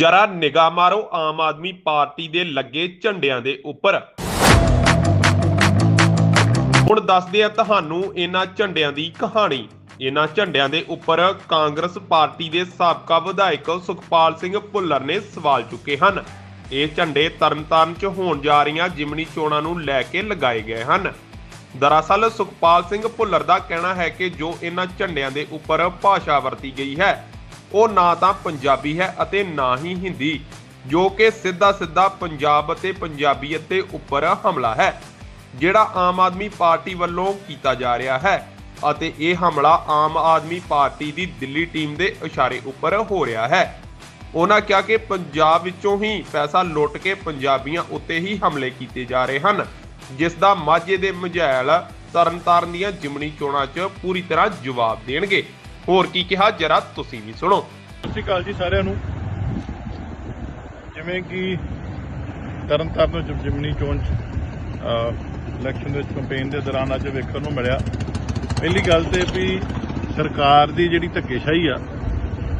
ਜਰਾ ਨਿਗਾਹ ਮਾਰੋ, ਆਮ ਆਦਮੀ ਪਾਰਟੀ ਦੇ ਲੱਗੇ ਝੰਡਿਆਂ ਦੇ ਉੱਪਰ। ਹੁਣ ਦੱਸਦੇ ਆ ਤੁਹਾਨੂੰ ਇਹਨਾਂ ਝੰਡਿਆਂ ਦੀ ਕਹਾਣੀ। ਇਹਨਾਂ ਝੰਡਿਆਂ ਦੇ ਉੱਪਰ ਕਾਂਗਰਸ ਪਾਰਟੀ ਦੇ ਸਾਬਕਾ ਵਿਧਾਇਕ ਸੁਖਪਾਲ ਸਿੰਘ ਭੁੱਲਰ ਨੇ ਸਵਾਲ ਚੁੱਕੇ ਹਨ। ਇਹ ਝੰਡੇ ਤਰਨਤਾਰਨ 'ਚ ਹੋਣ ਜਾ ਰਹੀਆਂ ਜਿਮਨੀ ਚੋਣਾਂ ਨੂੰ ਲੈ ਕੇ ਲਗਾਏ ਗਏ ਹਨ। ਦਰਅਸਲ ਸੁਖਪਾਲ ਸਿੰਘ ਭੁੱਲਰ ਦਾ ਕਹਿਣਾ ਹੈ ਕਿ ਜੋ ਇਹਨਾਂ ਝੰਡਿਆਂ ਦੇ ਉੱਪਰ ਭਾਸ਼ਾ ਵਰਤੀ ਗਈ ਹੈ ਉਹ ਨਾ ਤਾਂ ਪੰਜਾਬੀ ਹੈ ਅਤੇ ਨਾ ਹੀ ਹਿੰਦੀ, ਜੋ ਕਿ ਸਿੱਧਾ ਸਿੱਧਾ ਪੰਜਾਬ ਅਤੇ ਪੰਜਾਬੀਅਤ ਦੇ ਉੱਪਰ ਹਮਲਾ ਹੈ, ਜਿਹੜਾ ਆਮ ਆਦਮੀ ਪਾਰਟੀ ਵੱਲੋਂ ਕੀਤਾ ਜਾ ਰਿਹਾ ਹੈ ਅਤੇ ਇਹ ਹਮਲਾ ਆਮ ਆਦਮੀ ਪਾਰਟੀ ਦੀ ਦਿੱਲੀ ਟੀਮ ਦੇ ਇਸ਼ਾਰੇ ਉੱਪਰ ਹੋ ਰਿਹਾ ਹੈ। ਉਹਨਾਂ ਕਿਹਾ ਕਿ ਪੰਜਾਬ ਵਿੱਚੋਂ ਹੀ ਪੈਸਾ ਲੁੱਟ ਕੇ ਪੰਜਾਬੀਆਂ ਉੱਤੇ ਹੀ ਹਮਲੇ ਕੀਤੇ ਜਾ ਰਹੇ ਹਨ, ਜਿਸ ਦਾ ਮਾਝੇ ਦੇ ਮਝੈਲ ਤਰਨਤਾਰਨ ਦੀਆਂ ਜਿਮਣੀ ਚੋਣਾਂ 'ਚ ਪੂਰੀ ਤਰ੍ਹਾਂ ਜਵਾਬ ਦੇਣਗੇ। ਹੋਰ ਕੀ ਕਿਹਾ? ਜਰਾ ਤੁਸੀਂ ਵੀ ਸੁਣੋ। ਸਤਿ ਸ਼੍ਰੀ ਅਕਾਲ ਜੀ ਸਾਰਿਆਂ ਨੂੰ। ਜਿਵੇਂ ਕਿ ਤਰਨਤਾਰਨ ਚ ਜਿਮਨੀ ਚੋਣ ਚ ਇਲੈਕਸ਼ਨ ਦੇ ਵਿੱਚ ਕੰਪੇਨ ਦੇ ਦੌਰਾਨ ਅੱਜ ਵੇਖਣ ਨੂੰ ਮਿਲਿਆ। ਪਹਿਲੀ ਗੱਲ ਤੇ ਵੀ ਸਰਕਾਰ ਦੀ ਜਿਹੜੀ ਧੱਕੇਸ਼ਾਹੀ ਆ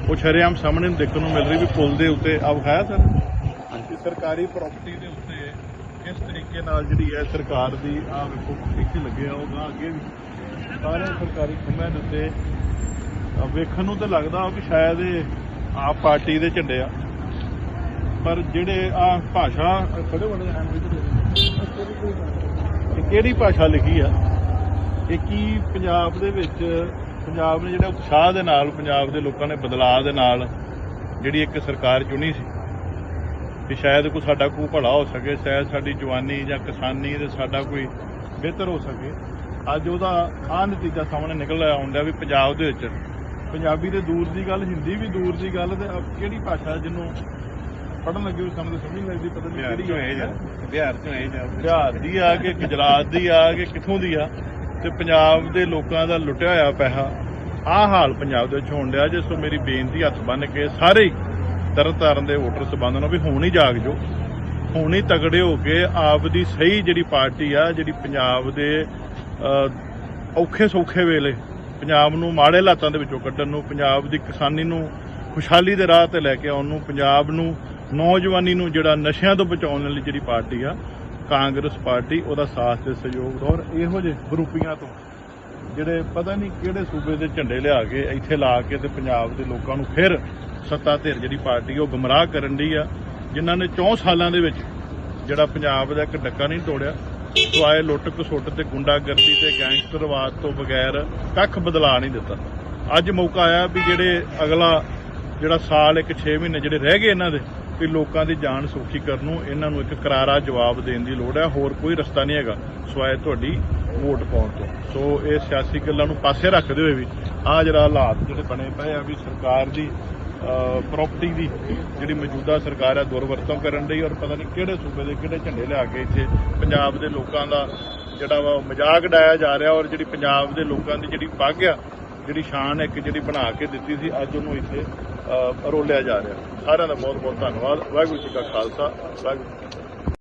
ਉਹ ਸ਼ਰੇਆਮ ਸਾਹਮਣੇ ਨੂੰ ਦੇਖਣ ਨੂੰ ਮਿਲ ਰਹੀ ਵੀ ਪੁਲ ਦੇ ਉੱਤੇ ਆ ਵਿਖਾਇਆ ਸਰ? ਹਾਂਜੀ। ਸਰਕਾਰੀ ਪ੍ਰਾਪਰਟੀ ਦੇ ਉੱਤੇ ਕਿਸ ਤਰੀਕੇ ਨਾਲ ਜਿਹੜੀ ਹੈ ਸਰਕਾਰ ਦੀ ਆ ਵੇਖੋ ਇੱਥੇ ਲੱਗੇ ਆ ਉਹ ਗਾਂਹ ਅੱਗੇ ਵੀ ਸਾਰੇ ਸਰਕਾਰੀ ਖੰਭਿਆਂ ਦੇ ਉੱਤੇ ਵੇਖਣ ਨੂੰ ਤਾਂ ਲੱਗਦਾ ਕਿ ਸ਼ਾਇਦ ਇਹ ਆਪ ਪਾਰਟੀ ਦੇ ਝੰਡੇ ਆ। ਪਰ ਜਿਹੜੇ ਆ ਭਾਸ਼ਾ ਖੜੇ ਹੋਣੇ ਇਹ ਕਿਹੜੀ ਭਾਸ਼ਾ ਲਿਖੀ ਆ? ਇਹ ਕੀ ਪੰਜਾਬ ਦੇ ਵਿੱਚ, ਪੰਜਾਬ ਨੇ ਜਿਹੜਾ ਉਤਸ਼ਾਹ ਦੇ ਨਾਲ ਪੰਜਾਬ ਦੇ ਲੋਕਾਂ ਨੇ ਬਦਲਾਅ ਦੇ ਨਾਲ ਜਿਹੜੀ ਇੱਕ ਸਰਕਾਰ ਚੁਣੀ ਸੀ ਕਿ ਸ਼ਾਇਦ ਕੋਈ ਸਾਡਾ ਕੋਈ ਭਲਾ ਹੋ ਸਕੇ, ਸ਼ਾਇਦ ਸਾਡੀ ਜਵਾਨੀ ਜਾਂ ਕਿਸਾਨੀ ਦੇ ਸਾਡਾ ਕੋਈ ਬਿਹਤਰ ਹੋ ਸਕੇ। ਅੱਜ ਉਹਦਾ ਆਹ ਨਤੀਜਾ ਸਾਹਮਣੇ ਨਿਕਲ ਆਉਂਦਾ ਵੀ ਪੰਜਾਬ ਦੇ ਵਿੱਚ। ਪੰਜਾਬੀ ਦੇ ਦੂਰ ਦੀ ਗੱਲ ਹਿੰਦੀ ਵੀ ਦੂਰ ਦੀ ਗੱਲ ਤੇ ਕਿਹੜੀ ਭਾਸ਼ਾ ਜਿਹਨੂੰ ਪੜਨ ਲੱਗੇ ਸਾਨੂੰ ਤਾਂ ਸਮਝ ਨਹੀਂ ਲੱਗਦੀ ਪਤਾ ਨਹੀਂ ਕਿਹੜੀ ਹੈ ਬਿਹਾਰ ਚੋਂ ਇਹ ਜਾ। ਬਿਹਾਰ ਦੀ ਆ ਕਿ ਗੁਜਰਾਤ ਦੀ ਆ ਕਿ ਕਿੱਥੋਂ ਦੀ ਆ? ਤੇ ਪੰਜਾਬ ਦੇ ਲੋਕਾਂ ਦਾ ਲੁੱਟਿਆ ਹੋਇਆ ਪੈਸਾ ਆਹ ਹਾਲ ਪੰਜਾਬ ਦੇ ਵਿੱਚ ਹੋਣ ਡਿਆ ਜਿਸ ਤੋਂ ਮੇਰੀ ਬੇਨਤੀ ਹੱਥ ਬੰਨ ਕੇ ਸਾਰੇ ਹੀ ਤਰਨਤਾਰਨ ਦੇ ਵੋਟਰ ਸਬੰਧ ਨੂੰ ਵੀ ਹੁਣ ਹੀ ਜਾਗ ਜੋ। ਹੁਣ ਹੀ ਤਗੜੇ ਹੋ ਕੇ ਆਪ ਦੀ ਸਹੀ ਜਿਹੜੀ ਪਾਰਟੀ ਆ ਜਿਹੜੀ ਪੰਜਾਬ ਦੇ ਔਖੇ ਸੌਖੇ ਵੇਲੇ ਪੰਜਾਬ ਨੂੰ ਮਾੜੇ ਹਾਲਾਤਾਂ ਦੇ ਵਿੱਚੋਂ ਕੱਢਣ ਨੂੰ, ਪੰਜਾਬ ਦੀ ਕਿਸਾਨੀ ਨੂੰ ਖੁਸ਼ਹਾਲੀ ਦੇ ਰਾਹ ਤੇ ਲੈ ਕੇ ਆਉਣ ਨੂੰ, ਪੰਜਾਬ ਨੂੰ ਨੌਜਵਾਨੀ ਨੂੰ ਜਿਹੜਾ ਨਸ਼ਿਆਂ ਤੋਂ ਬਚਾਉਣ ਲਈ ਜਿਹੜੀ ਪਾਰਟੀ ਆ, ਕਾਂਗਰਸ ਪਾਰਟੀ, ਉਹਦਾ ਸਾਥ ਤੇ ਸਹਿਯੋਗ ਔਰ ਇਹੋ ਜਿਹੇ ਗਰੁੱਪੀਆਂ ਤੋਂ ਜਿਹੜੇ ਪਤਾ ਨਹੀਂ ਕਿਹੜੇ ਸੂਬੇ ਦੇ ਝੰਡੇ ਲਿਆ ਕੇ ਇੱਥੇ ਲਾ ਕੇ ਤੇ ਪੰਜਾਬ ਦੇ ਲੋਕਾਂ ਨੂੰ ਫਿਰ ਸੱਤਾ ਧਿਰ ਜਿਹੜੀ ਪਾਰਟੀ ਉਹ ਗਮਰਾਹ ਕਰਨ ਦੀ ਆ, ਜਿਨ੍ਹਾਂ ਨੇ 4 ਸਾਲਾਂ ਦੇ ਵਿੱਚ ਜਿਹੜਾ ਪੰਜਾਬ ਦਾ ਇੱਕ ਡੱਕਾ ਨਹੀਂ ਤੋੜਿਆ ਆਏ ਲੁੱਟ ਕਸੁੱਟ ਤੇ ਗੁੰਡਾਗਰਦੀ ਤੇ ਗੈਂਗਸਟਰਵਾਦ ਤੋਂ ਬਗੈਰ ਕੱਖ ਬਦਲਾ ਨਹੀਂ ਦਿੱਤਾ। ਅੱਜ ਮੌਕਾ ਆਇਆ ਵੀ ਜਿਹੜੇ ਅਗਲਾ ਜਿਹੜਾ ਸਾਲ ਇੱਕ 6 ਮਹੀਨੇ ਜਿਹੜੇ ਰਹਿ ਗਏ ਇਹਨਾਂ ਦੇ, ਵੀ ਲੋਕਾਂ ਦੀ ਜਾਨ ਸੌਖੀ ਕਰਨ ਨੂੰ ਇਹਨਾਂ ਨੂੰ ਇੱਕ ਕਰਾਰਾ ਜਵਾਬ ਦੇਣ ਦੀ ਲੋੜ ਹੈ। ਹੋਰ ਕੋਈ ਰਸਤਾ ਨਹੀਂ ਹੈਗਾ ਸਵਾਏ ਤੁਹਾਡੀ ਵੋਟ ਪਾਉਣ ਤੋਂ। ਸੋ ਇਹ ਸਿਆਸੀ ਗੱਲਾਂ ਨੂੰ ਪਾਸੇ ਰੱਖਦੇ ਹੋਏ ਵੀ ਆਹ ਜਿਹੜਾ ਹਾਲਾਤ ਜਿਹੜੇ ਬਣੇ ਪਏ ਆ ਵੀ ਸਰਕਾਰ ਦੀ ਪ੍ਰਾਪਰਟੀ ਦੀ ਜਿਹੜੀ ਮੌਜੂਦਾ ਸਰਕਾਰ ਹੈ ਦੁਰਵਰਤੋਂ ਕਰਨ ਲਈ ਔਰ ਪਤਾ ਨਹੀਂ ਕਿਹੜੇ ਸੂਬੇ ਦੇ ਕਿਹੜੇ ਝੰਡੇ ਲਿਆ ਕੇ ਇੱਥੇ ਪੰਜਾਬ ਦੇ ਲੋਕਾਂ ਦਾ ਜਿਹੜਾ ਵਾ ਮਜ਼ਾਕ ਡਾਇਆ ਜਾ ਰਿਹਾ ਔਰ ਜਿਹੜੀ ਪੰਜਾਬ ਦੇ ਲੋਕਾਂ ਦੀ ਜਿਹੜੀ ਪੱਗ ਆ, ਜਿਹੜੀ ਸ਼ਾਨ ਇੱਕ ਜਿਹੜੀ ਬਣਾ ਕੇ ਦਿੱਤੀ ਸੀ, ਅੱਜ ਉਹਨੂੰ ਇੱਥੇ ਰੋਲਿਆ ਜਾ ਰਿਹਾ। ਸਾਰਿਆਂ ਦਾ ਬਹੁਤ ਬਹੁਤ ਧੰਨਵਾਦ। ਵਾਹਿਗੁਰੂ ਜੀ ਕਾ ਖਾਲਸਾ, ਵਾਹਿਗੁਰੂ ਜੀ